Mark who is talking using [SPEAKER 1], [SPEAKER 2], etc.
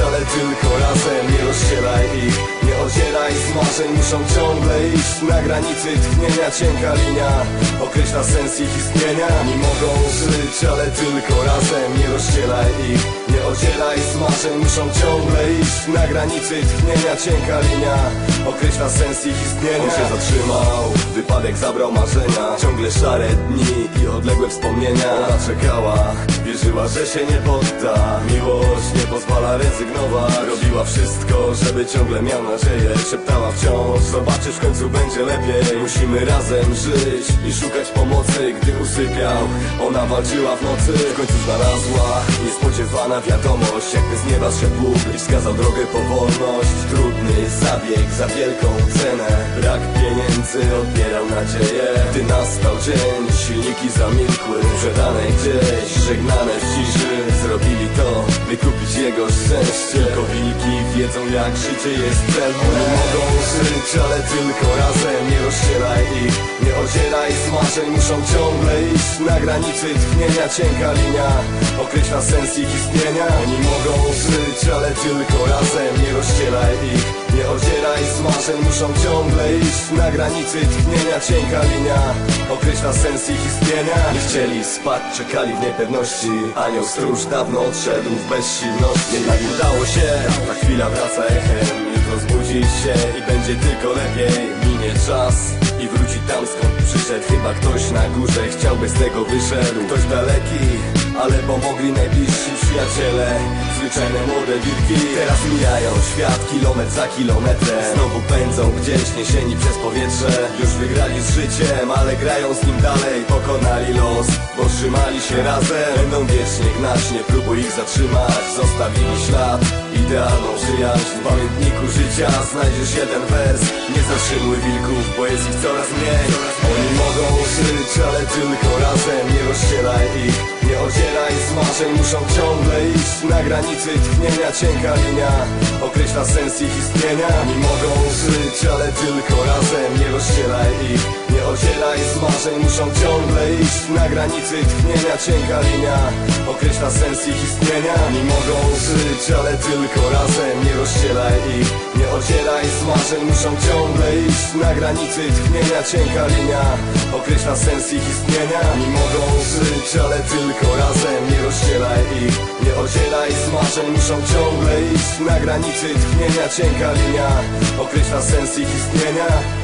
[SPEAKER 1] ale tylko razem. Nie rozdzielaj ich, nie odzieraj z marzeń. Muszą ciągle iść. Na granicy tchnienia Cienka linia określa sens ich istnienia. Nie mogą żyć, ale tylko razem. Nie rozdzielaj ich, nie odzieraj z marzeń. Muszą ciągle iść. Na granicy tchnienia Cienka linia określa sens ich istnienia. On się zatrzymał, wypadek zabrał marzenia. Ciągle szare dni odległe wspomnienia Ona czekała, wierzyła, że się nie podda. Miłość nie pozwala rezygnować. Robiła wszystko, żeby ciągle miał nadzieję. Szeptała wciąż, zobaczysz w końcu będzie lepiej. Musimy razem żyć i szukać pomocy. Gdy usypiał, ona walczyła w nocy. W końcu znalazła niespodziewana wiadomość. Jakby z nieba zszedł Bóg i wskazał drogę po wolność. Trudny zabieg za wielką cenę. Brak pieniędzy odbierał nadzieję. Gdy nastał dzień, silniki zamilkły Sprzedane gdzieś, żegnane w ciszy Zrobili to, by kupić jego szczęście. Tylko wilki wiedzą jak życie jest cenne Oni mogą żyć, ale tylko razem. Nie rozdzielaj ich, nie odzieraj z marzeń Muszą ciągle iść. Na granicy tchnienia Cienka linia określa sens ich istnienia. Oni mogą żyć, ale tylko razem. Nie rozdzielaj ich, nie Muszą ciągle iść. Na granicy tchnienia Cienka linia. Określa sens ich istnienia. Nie chcieli spać, czekali w niepewności. Anioł stróż dawno odszedł w bezsilności. Jednak udało się, ta chwila wraca echem. Jutro zbudzi się i będzie tylko lepiej. Minie czas i wróci tam skąd przyszedł Chyba ktoś na górze chciał bez tego wyszedł. Ktoś daleki, ale pomogli najbliżsi przyjaciele. Zwyczajne młode wilki Teraz mijają świat kilometr za kilometrem. Znowu pędzą gdzieś niesieni przez powietrze. Już wygrali z życiem, ale grają z nim dalej. Pokonali los, bo trzymali się razem. Będą wiecznie gnać, nie próbuj ich zatrzymać. Zostawili ślad, idealną przyjaźń. W pamiętniku życia znajdziesz jeden wers. Nie zatrzymuj wilków, bo jest ich coraz mniej. Oni mogą żyć, ale tylko razem. Nie rozdzielaj ich, nie odzieraj z marzeń Muszą ciągle iść. Na granicy tchnienia Cienka linia. Określa sens ich istnienia. Oni mogą żyć, ale tylko razem. Nie rozdzielaj ich, nie odzieraj z marzeń Muszą ciągle iść. Na granicy tchnienia Cienka linia określa sens ich istnienia. Oni mogą żyć, ale tylko razem. Nie rozdzielaj ich, nie odzieraj z marzeń Muszą ciągle iść. Na granicy tchnienia Cienka linia określa sens ich istnienia. Oni mogą żyć, ale tylko razem. Nie rozdzielaj ich, nie odzieraj z marzeń Muszą ciągle iść. Na granicy tchnienia Cienka linia określa sens ich istnienia